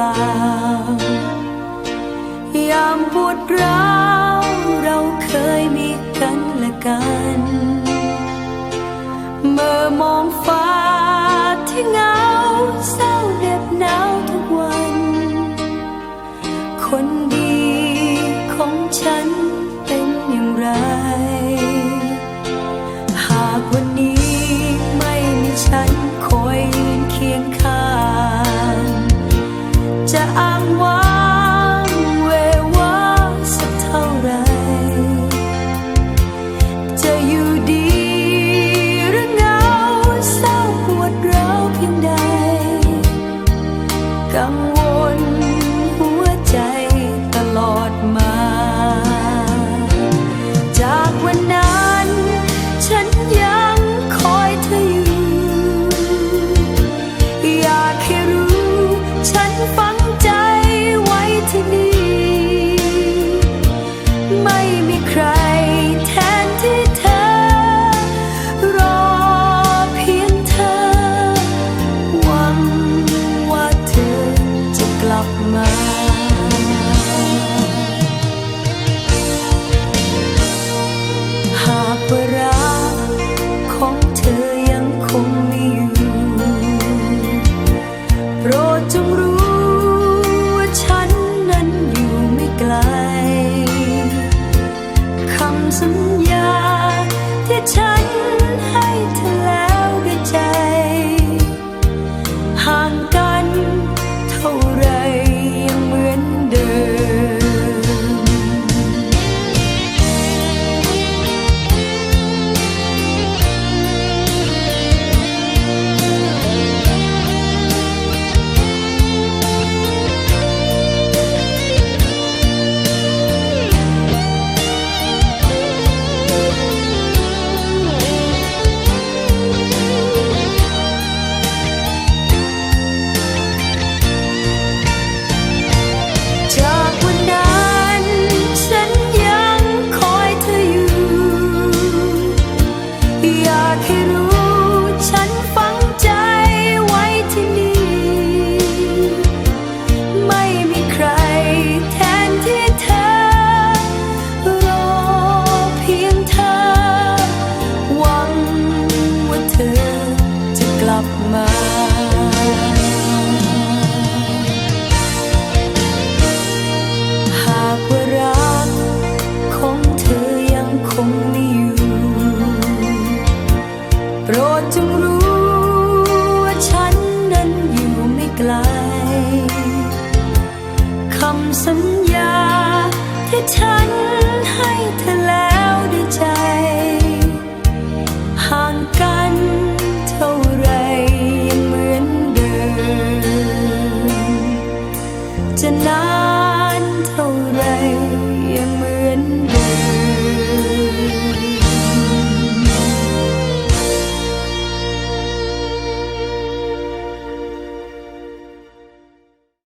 ล่ายามปวดร้าวเราเคยมีกันและกัน Come สัญญา ที่ฉันให้เธอแล้วด้วยใจ ห่างกันเท่าไรยังเหมือนเดิม จะนานเท่า